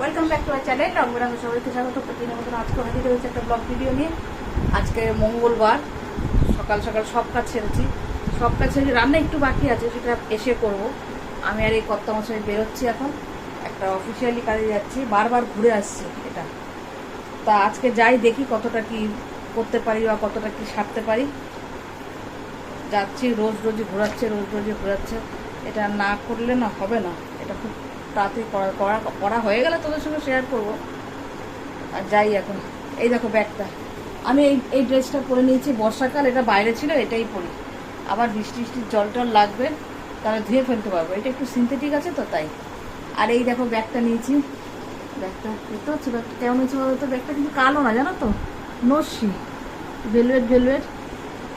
Welcome back to our channel রংবেরঙের সবাইকে স্বাগত প্রতিদিনের মতন আজকে হাজির হয়েছে একটা ব্লগ ভিডিও নিয়ে। আজকে মঙ্গলবার, সকাল সকাল সব কাজ ছেড়েছি সব কাজ ছেড়েছি রান্না একটু বাকি আছে, সেটা এসে করব। আমি আর এই কর্তা মশাই বেরোচ্ছি এখন। একটা অফিসিয়ালি কাজে যাচ্ছি, বারবার ঘুরে আসছি এটা। তা আজকে যাই দেখি কতটা কি করতে পারি বা কতটা কি সারতে পারি। যাচ্ছি, রোজ রোজই ঘোরাচ্ছে, রোজ রোজই ঘোরাচ্ছে। এটা না করলে না হবে না। এটা খুব তাড়াতাড়ি করা করা করা হয়ে গেলে তোদের সঙ্গে শেয়ার করব। আর যাই এখন। এই দেখো ব্যাগটা। আমি এই এই ড্রেসটা পরে নিয়েছি। বর্ষাকাল, এটা বাইরে ছিল, এটাই পরি। আবার বৃষ্টি বৃষ্টির জল টল লাগবে, তাহলে ধুয়ে ফেলতে পারব। এটা একটু সিনথেটিক আছে তো, তাই। আর এই দেখো ব্যাগটা নিয়েছি। ব্যাগটা দেখতে হচ্ছে ব্যাগটা কেমন হয়েছে বলতো ব্যাগটা কিন্তু কালো না, জানো তো? নস্যি। ভেলভেট ভেলভেট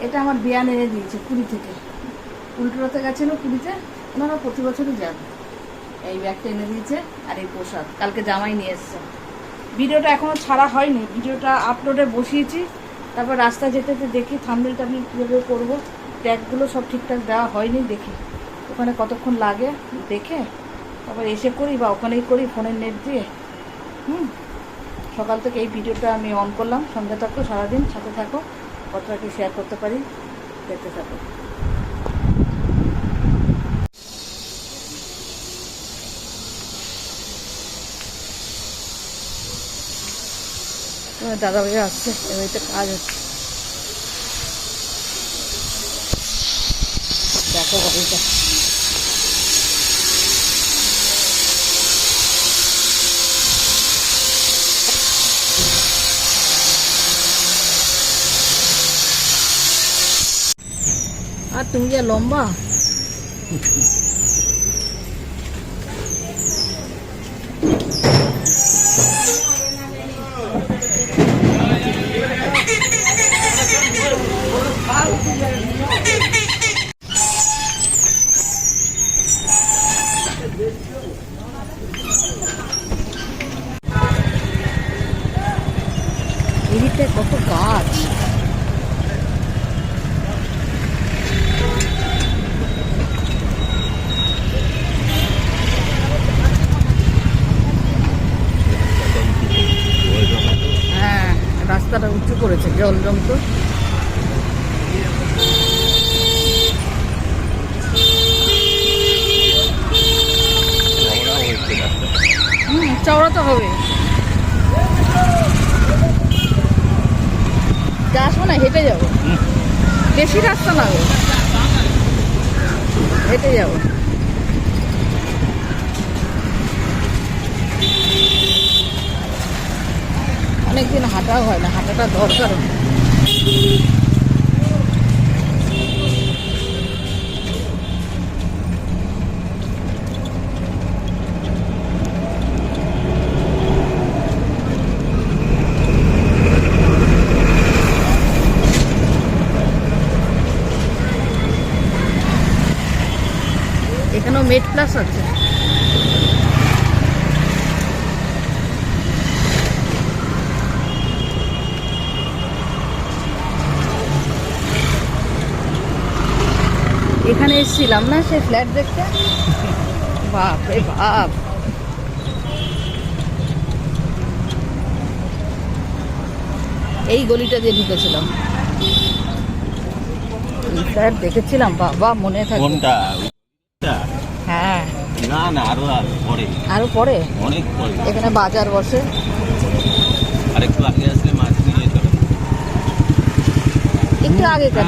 এটা আমার বিয়ান এনে দিয়েছে কুড়ি থেকে। উল্টোতে গেছিল পুরীতে ওনারা প্রতি বছরই যান এই ব্যাগটা এনে দিয়েছে আর এই প্রসাদ কালকে জামাই নিয়ে এসছে। ভিডিওটা এখনও ছাড়া হয়নি। ভিডিওটা আপলোডে বসিয়েছি। তারপর রাস্তা যেতে যেতে দেখি থামবিল টামবিল কীভাবে করব। ট্যাগগুলো সব ঠিকঠাক দেওয়া হয়নি দেখি। ওখানে কতক্ষণ লাগে দেখে তারপর এসে করি বা ওখানেই করি ফোনের নেট দিয়ে। হুম? সকাল থেকে এই ভিডিওটা আমি অন করলাম। সঙ্গে থাকো, সারাদিন সাথে থাকো। কতটা কি শেয়ার করতে পারি? দেখতে থাকো। দাদা ভাই আসছে এবারে কাজ হচ্ছে। দেখো বাড়িটা আর তুমি যা লম্বা এদিকটায় কত গাছ হ্যাঁ রাস্তাটা উঁচু করেছে জল তো চওড়া তো হবে। আসব না হেঁটে যাব। বেশি রাস্তা না হেঁটে যাব। অনেকদিন হাঁটাও হয় না হাঁটাটা দরকার এখানেও মেড প্লাস আছে। এখানে এসেছিলাম না সে ফ্ল্যাট দেখতে? বাপ রে বাপ। এই গলিটা দিয়ে ঢুকেছিলাম। ফ্ল্যাট দেখেছিলাম বাবা মনে থাকে কোনটা? হ্যাঁ। না না আরও পরে। আরও পরে? অনেক পরে। এখানে বাজার বসে। একটু আগে আসলে মাছ নিয়ে চলে একটু আগে কেন?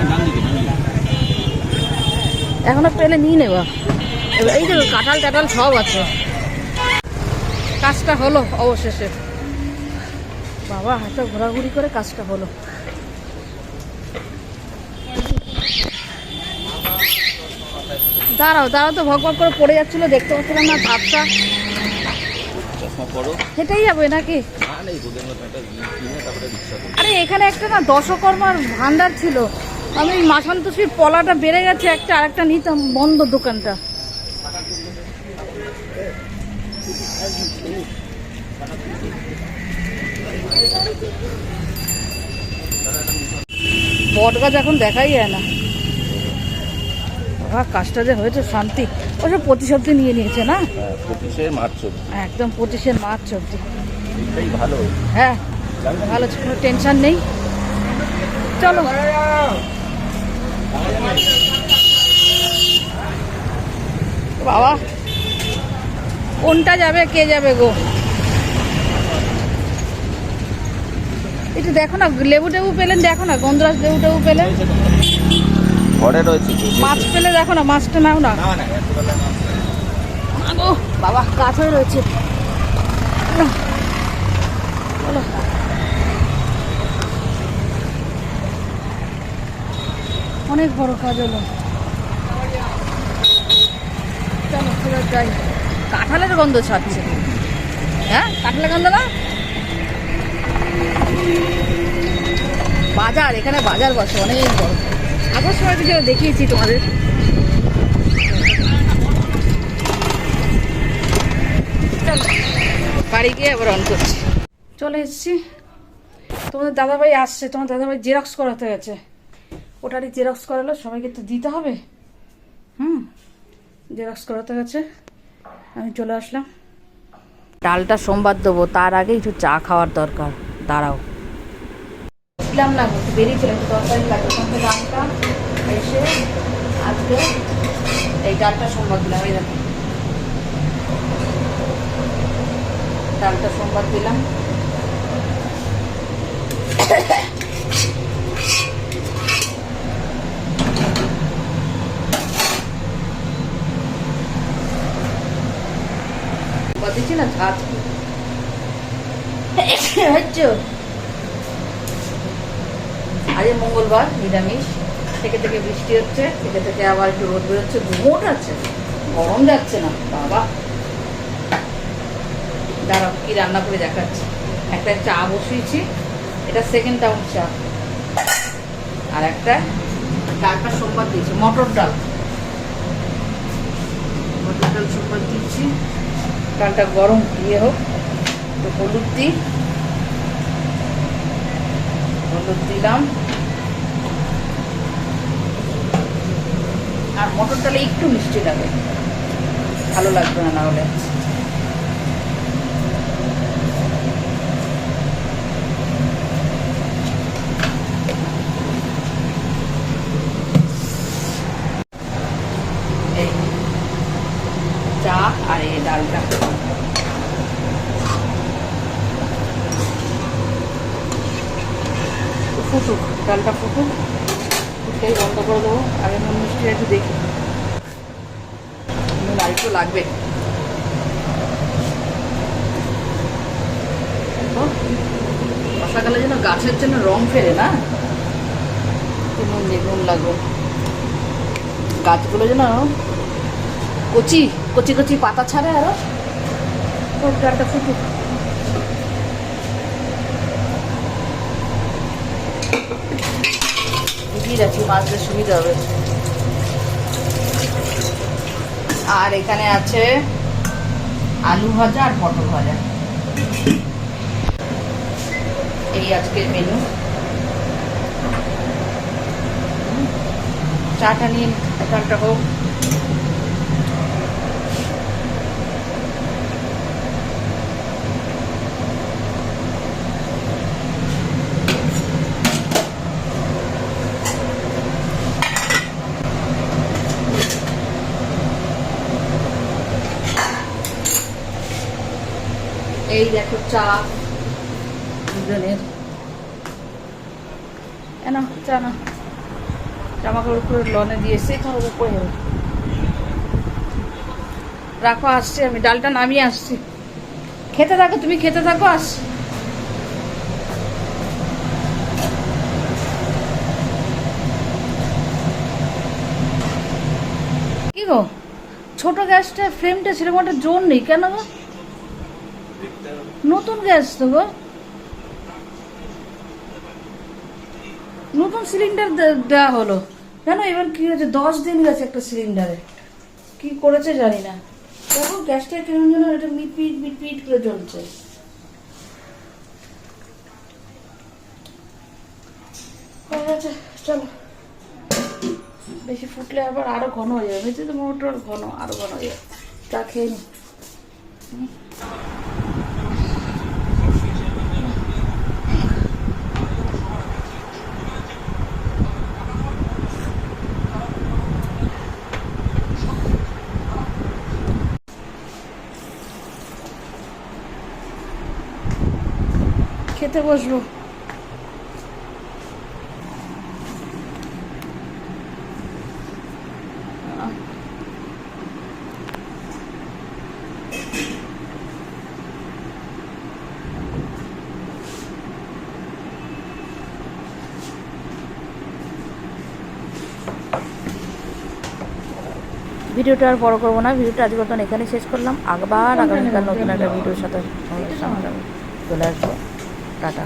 এখনও পেলে নিয়ে নেবা। এই যে কাঁঠাল টাটাল সব আছে। কাজটা হলো অবশেষে। বাবা হাতে ঘোরাঘুরি করে কাজটা হলো। দাঁড়াও দাঁড়াও তো ভগ ভগ করে পড়ে যাচ্ছিল দেখতে পাচ্ছিলাম না পরো। হেঁটেই যাবে নাকি? একটা রিক্সা করো আরে এখানে একটা না দশকর্মার ভান্ডার ছিল। আমি মাসান্তোষীর পলাটা বেড়ে গেছে একটা আরেকটা নিতাম বন্ধ দোকানটা। বট গাছ এখন দেখাই যায় না। বাবা, কাজটা যে হয়েছে শান্তি। ওসব প্রতিশব্দ নিয়ে নিয়েছে না? হ্যাঁ পঁচিশে মার্চ একদম পঁচিশের মার্চ এটাই ভালো। হ্যাঁ ভালো কোনো টেনশন নেই। চলো। বাবা কোনটা যাবে কে যাবে গো? একটু দেখো না লেবু টেবু পেলেন দেখো না গন্ধরাজ লেবু টেবু পেলেন? ঘরে রয়েছে। মাছ পেলে দেখো না মাছটা নাও না। বাবা হয়ে রয়েছে। চলো। অনেক বড় কাজ হলো। চলো যাই। কাঁঠালের গন্ধ ছাড়ছে। হ্যাঁ কাঁঠালের গন্ধ না বাজার এখানে বাজার বসে অনেক বড়। আগের সময় কিছু দেখিয়েছি তোমাদের। চলো বাড়ি গিয়ে আবার অন করছি। চলে এসেছি। তোমাদের দাদাভাই আসছে তোমার দাদাভাই জেরক্স করাতে গেছে ওটারই জেরক্স করালো সবাইকে তো দিতে হবে। হুম জেরক্স করাতে গেছে। আমি চলে আসলাম। ডালটা সোমবার দেবো তার আগে একটু চা খাওয়ার দরকার। দাঁড়াও। ছিলাম না একটু বেরিয়েছিলাম একটু তরকারি লাগবে। ওখান থেকে আসলাম এসে আজকে এই ডালটা সোমবার দিলাম এই দেখো। ডালটা সোমবার দিলাম। দিচ্ছি না ঝাঁজ হচ্ছে। আজ মঙ্গলবার, নিরামিষ। থেকে থেকে বৃষ্টি হচ্ছে, থেকে থেকে আবার একটু রোদ বেরোচ্ছে ঘুমোট আছে। গরম যাচ্ছে না, বাবা। দাঁড়াও, কি রান্না করে দেখাচ্ছি। একটা চা বসিয়েছি, এটা সেকেন্ড টাউন চা। আর একটা ডালটা সোমবার দিয়েছি, মটর ডাল। মটর ডাল সোমবার দিচ্ছি ডালটা গরম দিয়ে হোক তো হলুদ দিই। হলুদ দিলাম। আর মটর ডালে একটু মিষ্টি লাগে। ভালো লাগবে না না হলে এই চা আর এই ডালটা ফুটুক, ডালটা ফুটুক ফুটতেই বন্ধ করে দেবো। আগে নুন মিষ্টি একটু দেখি। নুন আর লাগবে। বর্ষাকালে যেন গাছের জন্য রং ফেরে না? নুন নুন লাগবে গাছগুলো যেন কচি কচি কচি পাতা ছাড়ে আরও। ডালটা ফুটুক। দিয়ে রাখি মাছদের সুবিধা হবে। আর এখানে আছে আলু ভাজা আর পটল ভাজা। এই আজকের মেনু চাটা নিন একটা হোক। এই দেখো চা। দুজনের। এনা চা না জামা কাপড় উপরে লনে দিয়ে এসে তোমার উপরে রাখো, আসছি আমি। ডালটা নামিয়ে আসছি। খেতে থাকো, তুমি খেতে থাকো আসছি কি গো? ছোট গ্যাসটা ফ্রেমটা সেরকম একটা জোর নেই। কেন গো? নতুন গ্যাস তো গো। নতুন সিলিন্ডার দেওয়া হলো। জানো, এবার কি হয়েছে? দশ দিন গেছে একটা সিলিন্ডারে কি করেছে জানি না। দেখো, গ্যাসটা কেমন যেন এটা মিটপিট মিটপিট করে জ্বলছে। চলো। বেশি ফুটলে আবার আরও ঘন হয়ে যাবে। তো মোটর ঘন, আরও ঘন হয়ে যাবে। চা খেয়ে নি। খেতে বসবো ভিডিওটা আর বড় করব না ভিডিওটা আজ মতন এখানে শেষ করলাম। আবার আগামীকাল নতুন একটা ভিডিওর সাথে চলে আসব। টাটা